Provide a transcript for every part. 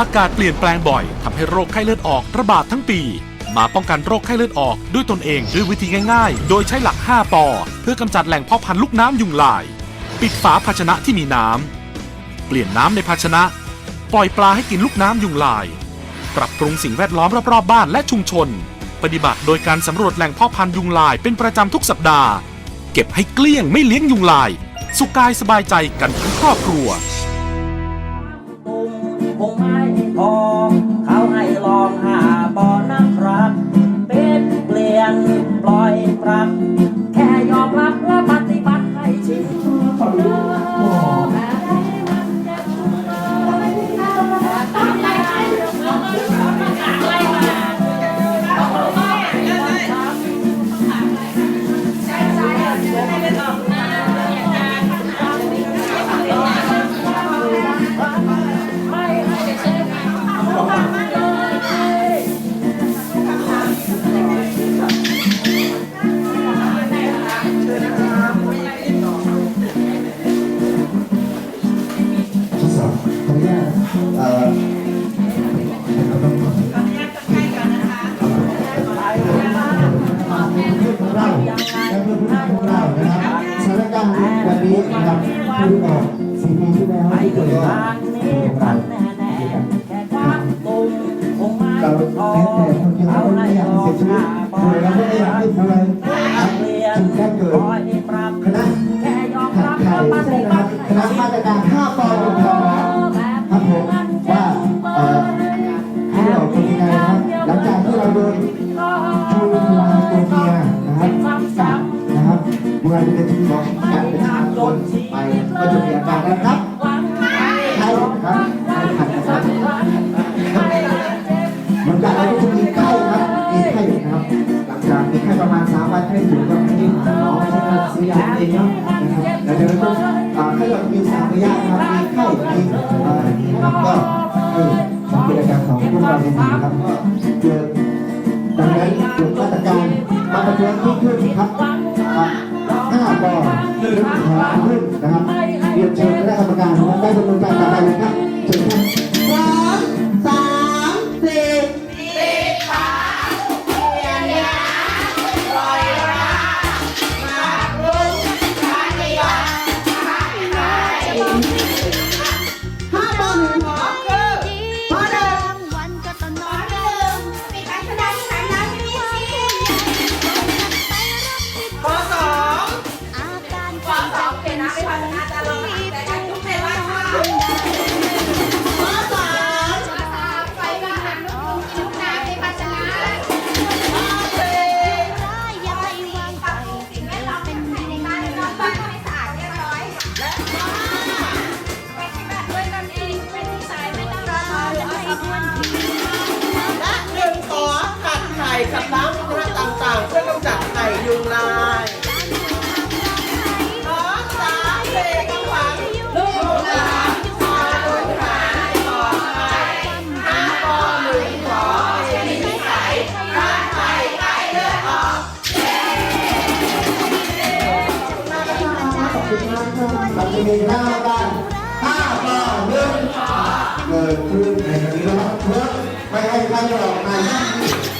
อากาศเปลี่ยนแปลงบ่อยทำให้โรคไข้เลือดออกระบาดทั้งปี มาป้องกันโรคไข้เลือดออกด้วยตนเองด้วยวิธีง่ายๆ โดยใช้หลัก 5 ปอ เพื่อกำจัดแหล่งเพาะพันธุ์ลูกน้ำยุงลาย ปิดฝาภาชนะที่มีน้ำเปลี่ยนน้ำในภาชนะ ปล่อยปลาให้กินลูกน้ำยุงลาย ปรับปรุงสิ่งแวดล้อมรอบๆบ้านและชุมชน ปฏิบัติโดยการสำรวจแหล่งเพาะพันธุ์ยุงลายเป็นประจำทุกสัปดาห์ เก็บให้เกลี้ยงไม่เลี้ยงยุงลาย สุขกายสบายใจกันทั้งครอบครัว องหาบ่อนะครับเป็นเปลี่ยนปล่อยปรับ แค่ยอมรับและ เป็นที่บอกเป็นห้าคนไปก็จะมีอาการนะครับใช่ครับใช่ขัดนะครับมันกัดแล้วก็จะมีไข้ครับมีไข้นะครับ หลังจากมีไข้ประมาณสามวันไข้สูงก็ให้หมอไม่ใช่การซื้อยาเองเนาะนะครับแล้วจากนั้นก็ไข้หวัดมีสามระยะครับมีไข้มีอ่าก็ให้สังเกตอาการของพวกเราดีๆครับก็เกิดดังนั้นเกิดมาตรการมาประท้วงที่ขึ้นครับอะ ห้าปอหนึ่งแถวขึ้นนะครับเรียนเชิญคณะกรรมการนะครับได้ดำเนินการต่อไปนะครับเชิญครับ องเครับเราจะมีหน้าการห้าปอหนึ่งเกิดขึ้นในวันนี้นะครับเพื่อไม่ให้ใครหลอกมาอ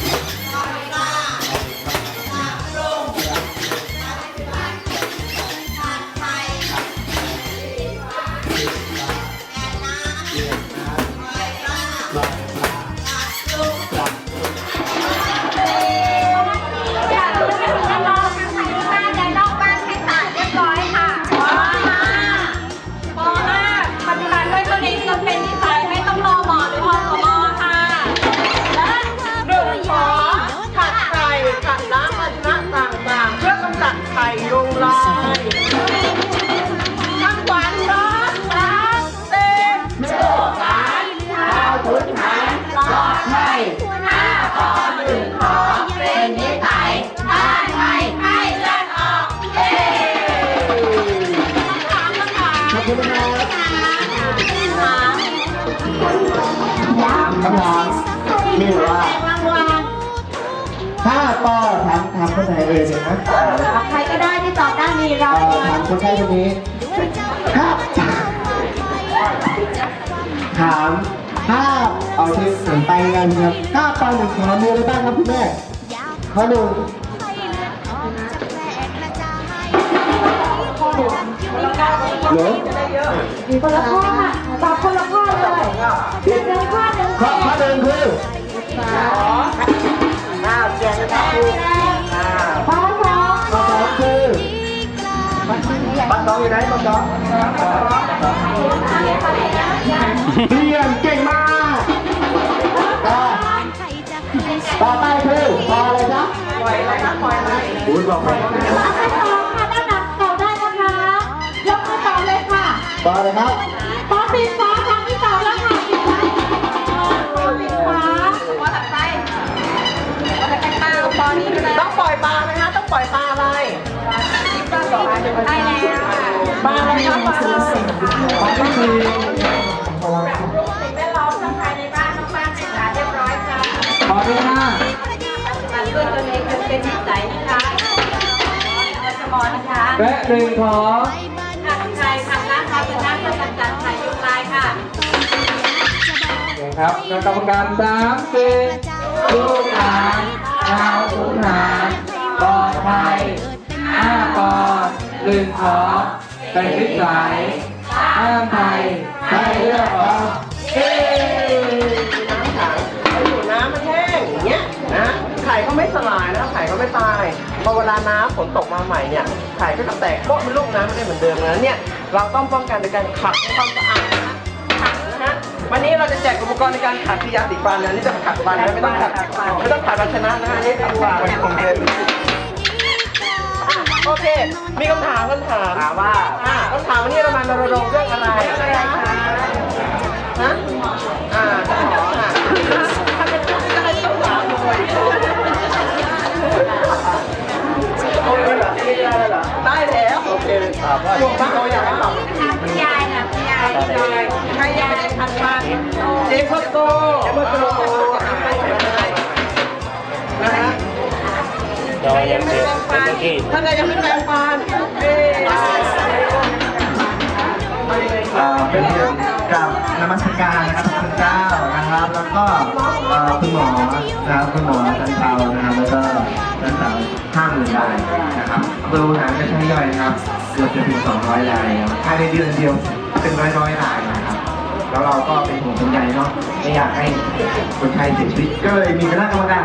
ถ้าปอถามถามคนไหนเอ่ยเนี่ยนะใครก็ได้ที่ตอบได้มีเราเอ่อถามคนใกล้คนนี้ถ้าถามห้าเอาที่เสียงไปกันครับห้าปอหนึ่งขอมีอะไรบ้างครับคุณแม่ข้อหนึ่งเหรอคนละข้อค่ะตอบคนละข้อเลยหนึ่งหนึ่งข้อหนึ่งข้อข้อหนึ่งคือ เรียนเก่งมาก ต่อไปคือพออะไรจ๊ะปล่อยอะไรนะปล่อยอะไรอุ้ยบอกไปต่อค่ะด้านหลังตอบได้นะคะ ยกมือต่อเลยค่ะ ต่อเลยครับ เองจะเป็นนิสัยนะคะเราจะมองนะคะและหนึ่งขอขัดไทยทำน้ำครับเป็นน้ำเพื่อกำจัดไข่ยุงลายค่ะครับคณะกรรมการสามสี่ลูกหลานชาวขุนหารปลอดภัยห้าปอหนึ่งขอเป็นวิสัยห้ามไทยใช้เลือกออก ไข่ก็ไม่สลายนะไข่ก็ไม่ตายพอเวลาน้ำฝนตกมาใหม่เนี่ยไข่ก็จะแตกโป๊ะเป็นลูกน้ำไม่ได้เหมือนเดิมนะเนี่ยเราต้องป้องกันโดยการขัดให้ความสะอาดขัดนะฮะวันนี้เราจะแจกอุปกรณ์ในการขัดที่ยาสีฟันนะอันนี่จะขัดฟันนะไม่ต้องขัดไม่ต้องขัดภาชนะนะฮะนี่ขัดฟันคงเทนโอเค มีคำถามคำถามถามว่าอ่าคำถามวันนี้เรามารณรงค์เรื่องอะไรอะไรคะฮะอ่า แล้วโอเคถามว่าบ้างเราอยากให้ตอบคุณยายค่ะคุณยายคุณยายใครอยากเป็นพันบ้านเจมส์โตเจมส์โตนะฮะใครยังไม่แปรงฟันถ้าใครยังไม่แปรงฟันเอ๊ะอ่าเป็นเรื่องกับนมัสการนะครับพระเจ้านะครับแล้ว ก็คุณหมอนะครับคุณหมอจันเทานะครับแล้วก็นักสาห้าหมื่นรายนะครับเบอร์หารก็ใช้ย่อยนะครับเกือบจะถึง200รายนะครับภายในเดือนเดียวเป็นร้อยร้อยๆรายนะครับแล้วเราก็เป็นห่วงเป็นใยเนาะไม่อยากให้คนไทยเสียชีวิตก็เลยมีคณะกรรมการ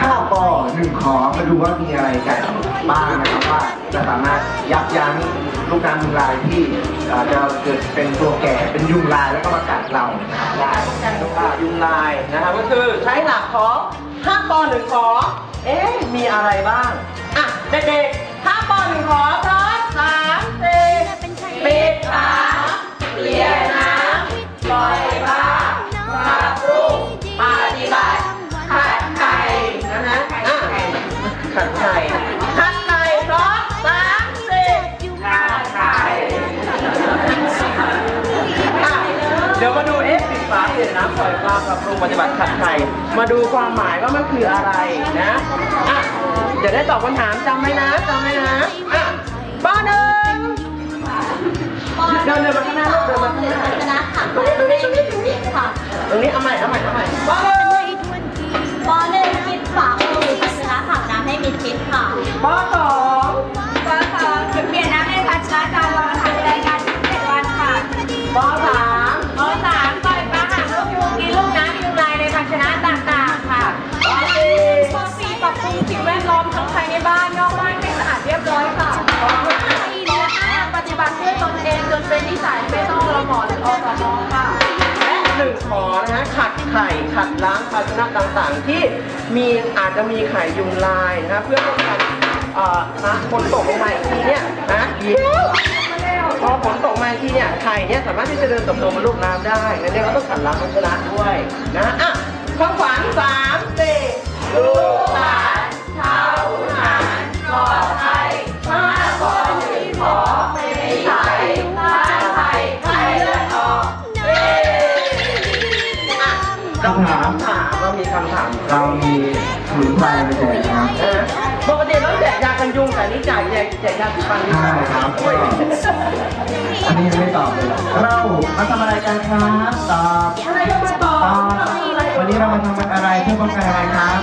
ห้าปอหนึ่งขอมาดูว่ามีอะไรกัน บ้างนะครับว่าจะสามารถยับยั้งลูกน้ำยุงลายที่อ่อจะเกิดเป็นตัวแก่เป็นยุงลายแล้วก็มากัดเรานะครับได้อ่ายุงลายนะครับก็คือใช้หลักของ5ปอ1ขอเอ๊ะมีอะไรบ้างอะเด็กๆ5ปอ1ขอพร้อมสามสี่ปิดฝา ดูเอ๊ะปิดฝาเปลี่ยนน้ำปล่อยปลาปรับปรุงปฏิบัติขัดไข่มาดูความหมายว่ามันคืออะไรนะอะเดี๋ยวได้ตอบคำถามจำไหมนะจำไหมนะอะป้าหนึ่งเดินเดินมาข้างหน้าลูกเดินมาข้างหน้าชนะค่ะตรงนี้ตรงนี้ตรงนี้ค่ะตรงนี้เอาใหม่เอาใหม่เอาใหม่ป้าหนึ่งปอหนึ่งปิดฝาคือภาชนะขับน้ำให้มิดชิดค่ะป้าสอง บ้านนอกบ้านให้สะอาดเรียบร้อยค่ะปอห้าปฏิบัติด้วยตนเองจนเป็นนิสัยไม่ต้องรอหมอหรืออสมค่ะ และหนึ่งขอนะฮะขัดไข่ขัดล้างภาชนะต่างๆ ที่มีอาจจะมีไข่ยุงลายนะเพื่อป้องกันเอ่อนะฝนตกลงมาอีกทีเนี่ยนะเดี๋ยวพอฝนตกมาอีกทีเนี่ยไข่เนี่ยสามารถที่จะเดินเติบโตมาลูกน้ำได้งั้นเนี่ยเราต้องขัดล้างภาชนะด้วยนะอะข้อขวานสามสี่ลูกหลา คำถามถามเรามีคำถามเรามีสมุนไพรมาแจกนะครับเออปกติต้องแจกยากันยุงแต่นี่จ่ายแจกแจกยาสีฟันใช่ครับอุ้ยอันนี้ยังไม่ตอบเลยเรามาทำอะไรกันครับตอบอะไรก็มาตอบตอบวันนี้เรามาทำอะไรเพื่อป้องกันอะไรครับ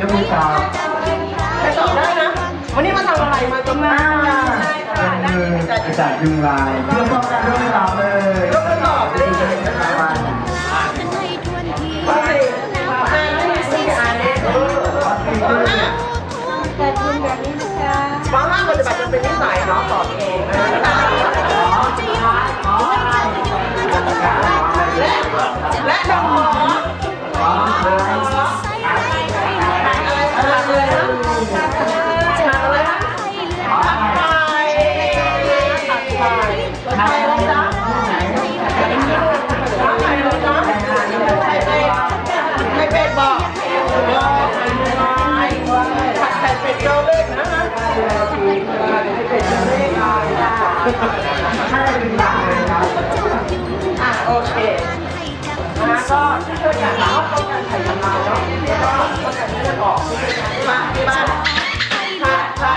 ยกมือตอบ วันนี้มาทำอะไรมาตรงน้าได้ได้เป็นได้มือได้กระจัดยุงลายเพื่อป้องกันโรคตอบเลยยกมือตอบเลยวันไปอ่านให้สิอ่านเลยเออปห้าแต่คุณแบบนี้นะจ๊ะปห้าปฏิบัติจนเป็นนิสัยเนาะตอบเองและและดอกหออะไรอะไรอะไร อะโอเคนะก็ที่ช่วยอย่างเราป้องกันไข่ทำลาเนาะแล้วก็ป้องกันเลือดออกมาที่บ้านที่บ้าเปลี่ยนนะปล่